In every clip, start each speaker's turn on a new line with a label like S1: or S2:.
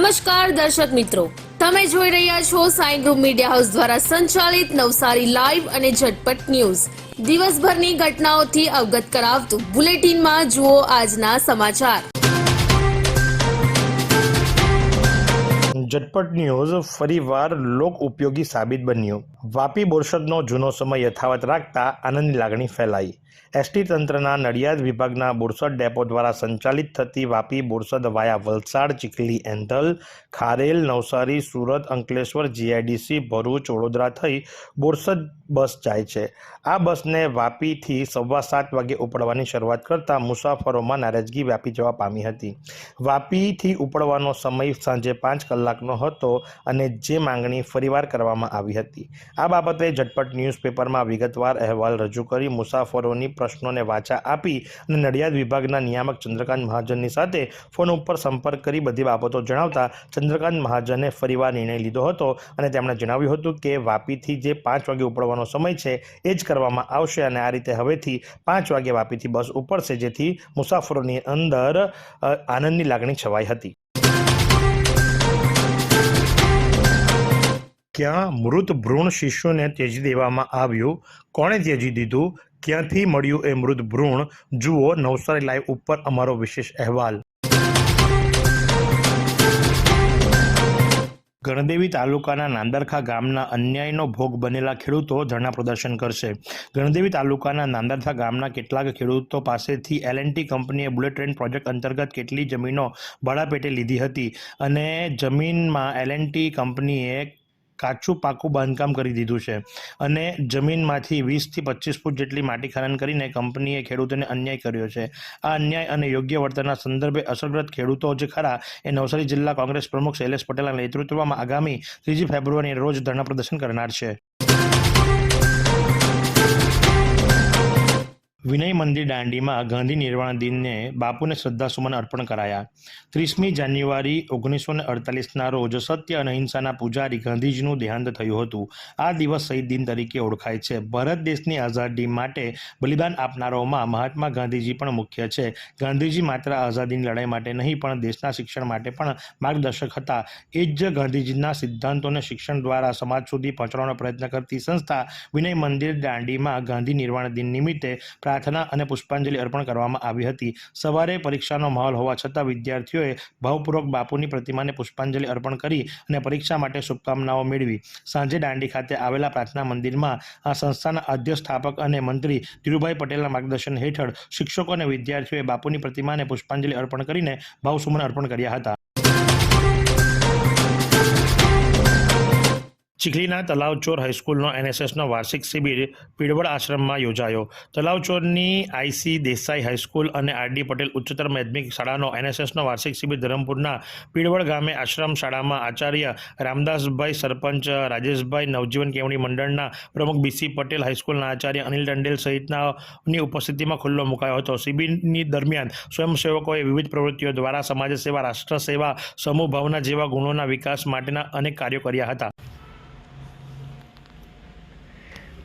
S1: નમસ્કાર દર્શક મિત્રો. તમે જોઈ રહ્યા છો સાઈ ગ્રુપ મીડિયા હાઉસ દ્વારા સંચાલિત નવસારી લાઈવ અને ઝટપટ ન્યૂઝ. દિવસભરની ઘટનાઓથી અવગત કરાવતું બુલેટિનમાં જુઓ આજના સમાચાર.
S2: ઝટપટ ન્યૂઝ ફરીવાર લોક ઉપયોગી સાબિત બન્યું. વાપી બોરસદનો જૂનો સમય યથાવત રાખતા આનંદની લાગણી ફેલાઈ. એસટી તંત્રના નડિયાદ વિભાગના બોરસદ ડેપો દ્વારા સંચાલિત થતી વાપી બોરસદ વાયા વલસાડ, ચીખલી એન્ધલ ખારેલ, નવસારી, સુરત, અંકલેશ્વર, જીઆઈડીસી, ભરૂચ, વડોદરા થઈ બોરસદ બસ જાય છે. આ બસને વાપીથી સવા સાત વાગે ઉપડવાની શરૂઆત કરતાં મુસાફરોમાં નારાજગી વ્યાપી જવા પામી હતી. વાપીથી ઉપડવાનો સમય સાંજે પાંચ કલાકનો હતો અને જે માંગણી ફરીવાર કરવામાં આવી હતી. આ બાબતે ઝટપટ ન્યૂઝપેપરમાં વિગતવાર અહેવાલ રજૂ કરી મુસાફરોની પ્રશ્નોને વાચા આપી અને નડિયાદ વિભાગના નિયામક ચંદ્રકાંત મહાજનની સાથે ફોન ઉપર સંપર્ક કરી બધી બાબતો જણાવતા ચંદ્રકાંત મહાજને ફરીવાર નિર્ણય લીધો હતો અને તેમણે જણાવ્યું હતું કે વાપીથી જે પાંચ વાગે ઉપડવાનો સમય છે એ જ કરવામાં આવશે અને આ રીતે હવેથી પાંચ વાગે વાપીથી બસ ઉપડશે, જેથી મુસાફરોની અંદર આનંદની લાગણી છવાઈ હતી. ક્યાં મૃત ભ્રૂણ શિશુને ત્યજી દેવામાં આવ્યું? કોણે ત્યજી દીધું? ક્યાંથી મળ્યું એ મૃત ભ્રૂણ? જુઓ નવસારી લાઈવ ઉપર અમારો વિશેષ અહેવાલ. ગણદેવી તાલુકાના નાંદરખા ગામના અન્યાયનો ભોગ બનેલા ખેડૂતો ધરણા પ્રદર્શન કરશે. ગણદેવી તાલુકાના નાંદરખા ગામના કેટલાક ખેડૂતો પાસેથી એલએનટી કંપનીએ બુલેટ ટ્રેન પ્રોજેક્ટ અંતર્ગત કેટલી જમીનો ભાડાપેટે લીધી હતી અને જમીનમાં એલએનટી કંપનીએ કાચું પાકું બાંધકામ કરી દીધું છે. અને જમીનમાંથી વીસથી પચીસ ફૂટ જેટલી માટી ખનન કરીને કંપનીએ ખેડૂતોને અન્યાય કર્યો છે. આ અન્યાય અને યોગ્ય વર્તનના સંદર્ભે અસરગ્રસ્ત ખેડૂતો જે ખરા એ નવસારી જિલ્લા કોંગ્રેસ પ્રમુખ શૈલેષ પટેલના નેતૃત્વમાં આગામી ત્રીજી ફેબ્રુઆરીએ રોજ ધરણા પ્રદર્શન કરનાર છે. વિનય મંદિર દાંડીમાં ગાંધી નિર્વાણ દિનને બાપુને શ્રદ્ધાસુમન અર્પણ કરાયા. ત્રીસમી જાન્યુઆરી ઓગણીસો ને અડતાલીસના રોજ સત્ય અને અહિંસાના પૂજારી ગાંધીજીનું દેહાંત થયું હતું. આ દિવસ શહીદ દિન તરીકે ઓળખાય છે. ભારત દેશની આઝાદી માટે બલિદાન આપનારાઓમાં મહાત્મા ગાંધીજી પણ મુખ્ય છે. ગાંધીજી માત્ર આઝાદીની લડાઈ માટે નહીં, પણ દેશના શિક્ષણ માટે પણ માર્ગદર્શક હતા. એ જ ગાંધીજીના સિદ્ધાંતોને શિક્ષણ દ્વારા સમાજ સુધી પહોંચાડવાનો પ્રયત્ન કરતી સંસ્થા વિનય મંદિર દાંડીમાં ગાંધી નિર્વાણ દિન નિમિત્તે પ્રાર્થના અને પુષ્પાંજલિ અર્પણ કરવામાં આવી હતી. સવારે પરીક્ષાનો માહોલ હોવા છતાં વિદ્યાર્થીઓએ ભાવપૂર્વક બાપુની પ્રતિમાને પુષ્પાંજલિ અર્પણ કરી અને પરીક્ષા માટે શુભકામનાઓ મેળવી. સાંજે દાંડી ખાતે આવેલા પ્રાર્થના મંદિરમાં આ સંસ્થાના અધ્યક્ષ સ્થાપક અને મંત્રી ધીરુભાઈ પટેલના માર્ગદર્શન હેઠળ શિક્ષકો અને વિદ્યાર્થીઓએ બાપુની પ્રતિમાને પુષ્પાંજલિ અર્પણ કરીને ભાવસુમન અર્પણ કર્યા હતા. ચીખલીના તલાવચોર હાઈસ્કૂલનો એનએસએસનો વાર્ષિક શિબિર પીડવડ આશ્રમમાં યોજાયો. તલાવચોરની આઈસી દેસાઈ હાઈસ્કૂલ અને આરડી પટેલ ઉચ્ચતર માધ્યમિક શાળાનો એનએસએસનો વાર્ષિક શિબિર ધરમપુરના પીડવડ ગામે આશ્રમ શાળામાં આચાર્ય રામદાસભાઈ સરપંચ, રાજેશભાઈ નવજીવન કેવણી મંડળના પ્રમુખ બીસી પટેલ હાઈસ્કૂલના આચાર્ય અનિલ ટંડેલ સહિતનાની ઉપસ્થિતિમાં ખુલ્લો મુકાયો હતો. શિબિરની દરમિયાન સ્વયંસેવકોએ વિવિધ પ્રવૃત્તિઓ દ્વારા સમાજ સેવા રાષ્ટ્ર સેવા સમૂહ ભાવના જેવા ગુણોના વિકાસ માટેના અનેક કાર્યો કર્યા હતા.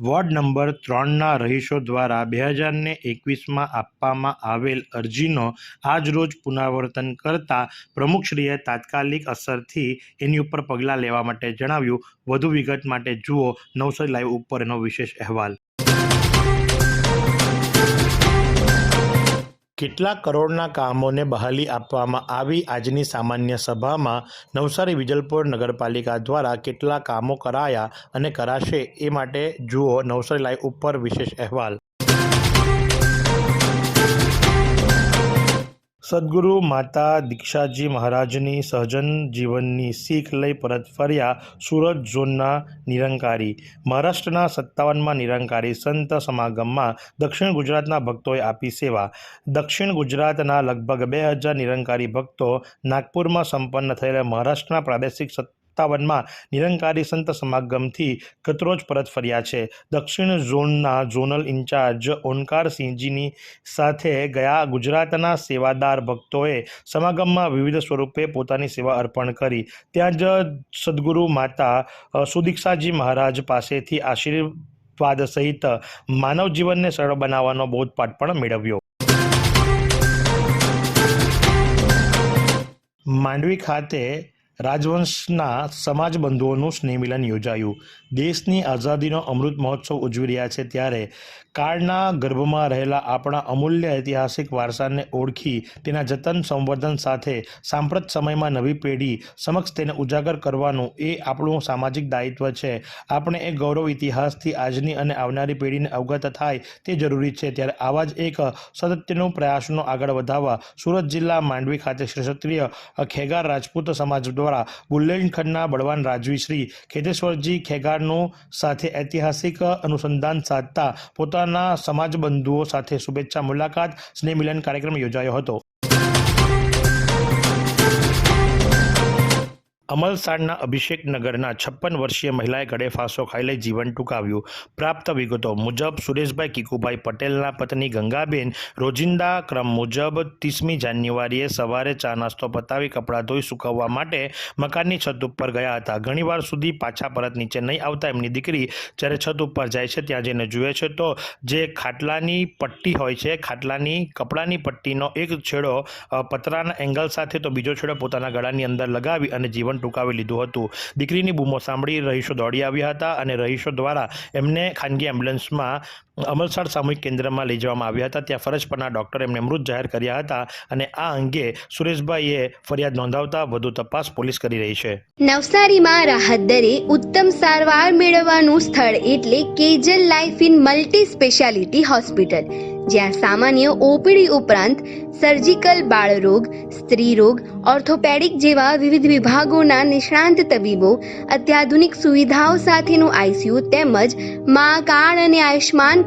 S2: વોર્ડ નંબર ત્રણના રહીશો દ્વારા બે હજારને એકવીસમાં આપવામાં આવેલ અરજીનો આજરોજ પુનરાવર્તન કરતા પ્રમુખશ્રીએ તાત્કાલિક અસરથી એની ઉપર પગલાં લેવા માટે જણાવ્યું. વધુ વિગત માટે જુઓ નવસારી લાઈવ ઉપર એનો વિશેષ અહેવાલ. કેટલાક કરોડના કામોને બહાલી આપવામાં આવી આજની સામાન્ય સભામાં નવસારી વિજલપોર નગરપાલિકા દ્વારા કેટલા કામો કરાયા અને કરાશે એ માટે જુઓ નવસારી લાઈવ ઉપર વિશેષ અહેવાલ. સદગુરુ માતા દીક્ષાજી મહારાજની સહજન જીવનની શીખ લઈ પરત ફર્યા સુરત ઝોનના નિરંકારી. મહારાષ્ટ્રના સત્તાવનમાં નિરંકારી સંત સમાગમમાં દક્ષિણ ગુજરાતના ભક્તોએ આપી સેવા. દક્ષિણ ગુજરાતના લગભગ બે હજાર નિરંકારી ભક્તો નાગપુરમાં સંપન્ન થયેલા મહારાષ્ટ્રના પ્રાદેશિક સત્તાવનમાં નિરંકારી સંત સમાગમથી ગતરોજ પરત ફર્યા છે. દક્ષિણ ઝોનના ઝોનલ ઇન્ચાર્જ ઓનકારસિંહજીની સાથે ગયા ગુજરાતના સેવાદાર ભક્તોએ સમાગમમાં વિવિધ સ્વરૂપે પોતાની સેવા અર્પણ કરી. ત્યાં જ સદગુરુ માતા સુદીક્ષાજી મહારાજ પાસેથી આશીર્વાદ સહિત માનવ જીવનને સરળ બનાવવાનો બોધપાઠ પણ મેળવ્યો. માંડવી ખાતે રાજવંશના સમાજ બંધુઓનું સ્નેહમિલન યોજાયું. દેશની આઝાદીનો અમૃત મહોત્સવ ઉજવી રહ્યા છે ત્યારે કાળના ગર્ભમાં રહેલા આપણા અમૂલ્ય ઐતિહાસિક વારસાને ઓળખી તેના જતન, સંવર્ધન સાથે સાંપ્રત સમયમાં નવી પેઢી સમક્ષ તેને ઉજાગર કરવાનું એ આપણું સામાજિક દાયિત્વ છે. આપણે એ ગૌરવ ઇતિહાસથી આજની અને આવનારી પેઢીને અવગત થાય તે જરૂરી છે. ત્યારે આવા જ એક સતત્યનો પ્રયાસનો આગળ વધારવા સુરત જિલ્લા માંડવી ખાતે ક્ષત્રિય ખેગાર રાજપૂત સમાજ દ્વારા બુલ્લેલખંડના બળવાન રાજવી શ્રી ખેતેશ્વરજી ખેગારનું સાથે ઐતિહાસિક અનુસંધાન સાધતા પોતાના સમાજ બંધુઓ સાથે શુભેચ્છા મુલાકાત, સ્નેહમિલન કાર્યક્રમ યોજાયો હતો. અમલસાડના અભિષેક નગરના છપ્પન વર્ષીય મહિલાએ ગળે ફાંસો ખાઈ લઈ જીવન ટૂંકાવ્યું. પ્રાપ્ત વિગતો મુજબ, સુરેશભાઈ કીકુભાઈ પટેલના પત્ની ગંગાબેન રોજિંદા ક્રમ મુજબ ત્રીસમી જાન્યુઆરીએ સવારે ચા નાસ્તો પતાવી કપડાં ધોઈ સુકવવા માટે મકાનની છત ઉપર ગયા હતા. ઘણીવાર સુધી પાછા પરત નીચે નહીં આવતા એમની દીકરી જ્યારે છત ઉપર જાય છે ત્યાં જઈને જુએ છે તો જે ખાટલાની પટ્ટી હોય છે, ખાટલાની, કપડાની પટ્ટીનો એક છેડો પતરાના એંગલ સાથે તો બીજો છેડો પોતાના ગળાની અંદર લગાવી અને જીવન ટૂંકાવી લીધું હતું. દીકરીની બૂમો સાંભળી રહીશો દોડી આવ્યા હતા અને રહીશો દ્વારા એમને ખાનગી એમ્બ્યુલન્સમાં અમલસાડ સામૂહિક કેન્દ્રમાં લઈ જવામાં આવ્યા હતા. ત્યાં ફરજ પરના ડૉક્ટરે એમને મૃત જાહેર કર્યા હતા અને આ અંગે સુરેશભાઈએ ફરિયાદ નોંધાવતા વધુ તપાસ પોલીસ કરી રહી છે.
S3: નવસારીમાં રાહત દરે ઉત્તમ સારવાર મેળવવાનું સ્થળ એટલે Kejal life in multi speciality hospital, જ્યાં સામાન્ય ઓપીડી ઉપરાંત સર્જિકલ બાળરોગ સ્ત્રી રોગ ઓર્થોપેડિક જેવા વિવિધ વિભાગોના નિષ્ણાંત તબીબો, અત્યાધુનિક સુવિધાઓ સાથેનું આઈસીયુ તેમજ મા કાર્ડ અને આયુષ્માન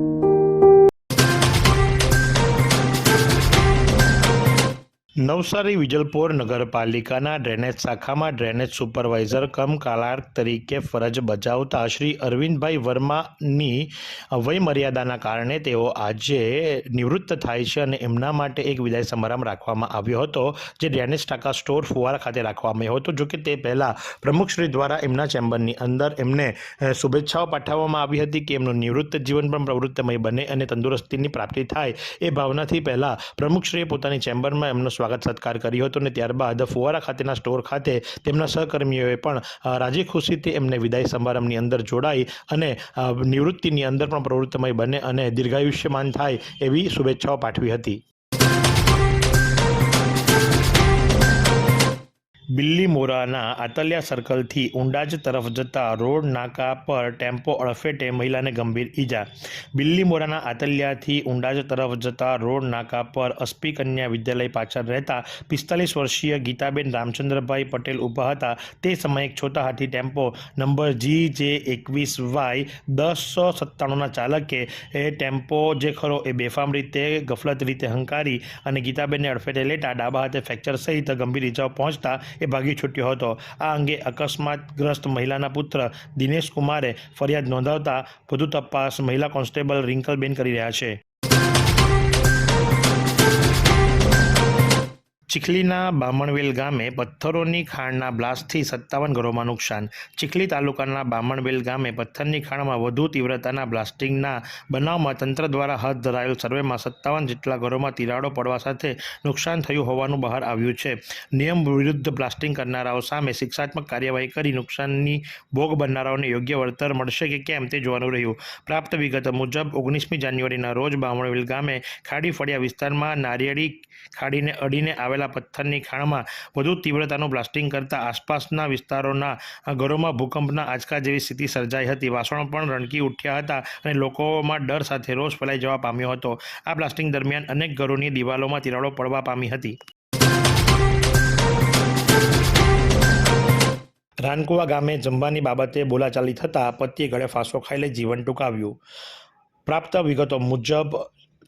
S2: નવસારી વિજલપોર નગરપાલિકાના ડ્રેનેજ શાખામાં ડ્રેનેજ સુપરવાઇઝર કમ કાલાર્ક તરીકે ફરજ બજાવતા શ્રી અરવિંદભાઈ વર્માની વયમર્યાદાના કારણે તેઓ આજે નિવૃત્ત થાય છે અને એમના માટે એક વિદાય સમારંભ રાખવામાં આવ્યો હતો, જે ડ્રેનેજ ટાંકા સ્ટોર ફુવારા ખાતે રાખવામાં આવ્યો હતો. જોકે તે પહેલાં પ્રમુખશ્રી દ્વારા એમના ચેમ્બરની અંદર એમને શુભેચ્છાઓ પાઠવવામાં આવી હતી કે એમનું નિવૃત્ત જીવન પણ પ્રવૃત્તમય બને અને તંદુરસ્તીની પ્રાપ્તિ થાય એ ભાવનાથી પહેલાં પ્રમુખશ્રીએ પોતાની ચેમ્બરમાં એમનો સ્વાગત સત્કાર કર્યો હતો અને ત્યારબાદ ફુવારા ખાતેના સ્ટોર ખાતે તેમના સહકર્મીઓએ પણ રાજી ખુશીથી એમને વિદાય સમારંભની અંદર જોડાઈ અને નિવૃત્તિની અંદર પણ પ્રવૃત્તિમય બને અને દીર્ઘાયુષ્યમાન થાય એવી શુભેચ્છાઓ પાઠવી હતી. બિલ્લીમોરાના આતલિયા સર્કલથી ઉંડાજ તરફ જતા રોડ નાકા પર ટેમ્પો અડફેટે મહિલાને ગંભીર ઈજા. બિલ્લીમોરાના આતલિયાથી ઉંડાજ તરફ જતા રોડ નાકા પર અસ્પી કન્યા વિદ્યાલય પાછળ રહેતા પિસ્તાલીસ વર્ષીય ગીતાબેન રામચંદ્રભાઈ પટેલ ઊભા હતા. તે સમયે એક છોટા હાથી ટેમ્પો નંબર જી જે એકવીસ વાય દસસો સત્તાણુંના ચાલકે એ ટેમ્પો જે ખરો એ બેફામ રીતે, ગફલત રીતે હંકારી અને ગીતાબેનને અડફેટે લેતા ડાબા હાથે ફ્રેક્ચર સહિત ગંભીર ઈજાઓ પહોંચતા એ ભાગી છૂટ્યો હતો. આ અંગે અકસ્માતગ્રસ્ત મહિલાના પુત્ર દિનેશ કુમારે ફરિયાદ નોંધાવતા વધુ તપાસ મહિલા કોન્સ્ટેબલ રિંકલબેન કરી રહ્યા છે. ચીખલીના બામણવેલ ગામે પથ્થરોની ખાણના બ્લાસ્ટથી સત્તાવન ઘરોમાં નુકસાન. ચીખલી તાલુકાના બામણવેલ ગામે પથ્થરની ખાણમાં વધુ તીવ્રતાના બ્લાસ્ટિંગના બનાવમાં તંત્ર દ્વારા હાથ ધરાયેલ સર્વેમાં સત્તાવન જેટલા ઘરોમાં તિરાડો પડવા સાથે નુકસાન થયું હોવાનું બહાર આવ્યું છે. નિયમ વિરુદ્ધ બ્લાસ્ટિંગ કરનારાઓ સામે શિક્ષાત્મક કાર્યવાહી કરી નુકસાનની ભોગ બનનારાઓને યોગ્ય વળતર મળશે કે કેમ તે જોવાનું રહ્યું. પ્રાપ્ત વિગત મુજબ, ઓગણીસમી જાન્યુઆરીના રોજ બામણવેલ ગામે ખાડી ફળિયા વિસ્તારમાં નારિયેળી ખાડીને અડીને આવેલા પથ્થરની ખાણમાં વધુ તીવ્રતાનું બ્લાસ્ટિંગ કરતા આસપાસના વિસ્તારોના ઘરોમાં ભૂકંપના આંચકા જેવી સ્થિતિ સર્જાઈ હતી. વાસણો પણ રણકી ઉઠ્યા હતા અને લોકોમાં ડર સાથે રોષ ફેલાઈ જવા પામ્યો હતો. આ બ્લાસ્ટિંગ દરમિયાન અનેક ઘરોની દિવાલોમાં તિરાડો પડવા પામી હતી. રાનકુવા ગામે જમવાની બાબતે બોલાચાલી થતાં પતિએ ગળે ફાંસો ખાઈ લઈ જીવન ટૂંકાવ્યું. પ્રાપ્ત વિગતો મુજબ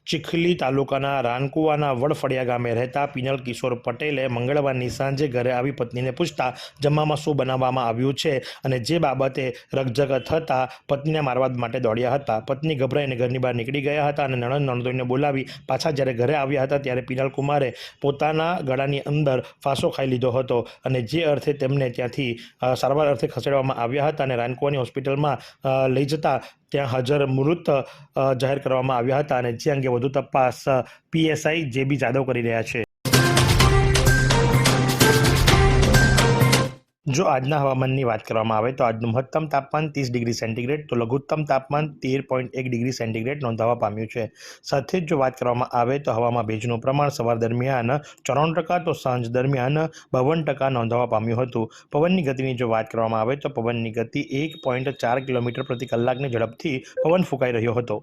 S2: ચીખલી તાલુકાના રાનકુવાના વડફળિયા ગામે રહેતા પિનલ કિશોર પટેલે મંગળવારની સાંજે ઘરે આવી પત્નીને પૂછતા, જમવામાં શું બનાવવામાં આવ્યું છે અને જે બાબતે રગજગત થતાં પત્નીને મારવા માટે દોડ્યા હતા પત્ની ગભરાઈને ઘરની બહાર નીકળી ગયા હતા અને નણંદ નણંદોઈને બોલાવી પાછા જ્યારે ઘરે આવ્યા હતા ત્યારે પિનલ કુમારે પોતાના ગળાની અંદર ફાંસો ખાઈ લીધો હતો અને જે અર્થે તેમને ત્યાંથી સારવાર અર્થે ખસેડવામાં આવ્યા હતા અને રાનકુવાની હોસ્પિટલમાં લઈ જતા ત્યાં હાજર મૃત જાહેર કરવામાં આવ્યા હતા અને જે અંગે વધુ તપાસ પીએસઆઈ જે બી જાદવ કરી રહ્યા છે. જો આજના હવામાનની વાત કરવામાં આવે તો આજનું મહત્તમ તાપમાન ત્રીસ ડિગ્રી સેન્ટીગ્રેડ, તો લઘુત્તમ તાપમાન તેર પોઈન્ટ એક ડિગ્રી સેન્ટીગ્રેડ નોંધાવા પામ્યું છે. સાથે જ જો વાત કરવામાં આવે તો હવામાં ભેજનું પ્રમાણ સવાર દરમિયાન ચોરાણું ટકા, તો સાંજ દરમિયાન બાવન ટકા નોંધાવા પામ્યું હતું. પવનની ગતિની જો વાત કરવામાં આવે તો પવનની ગતિ એક પોઈન્ટ ચાર કિલોમીટર પ્રતિ કલાકની ઝડપથી પવન ફૂંકાઈ રહ્યો હતો.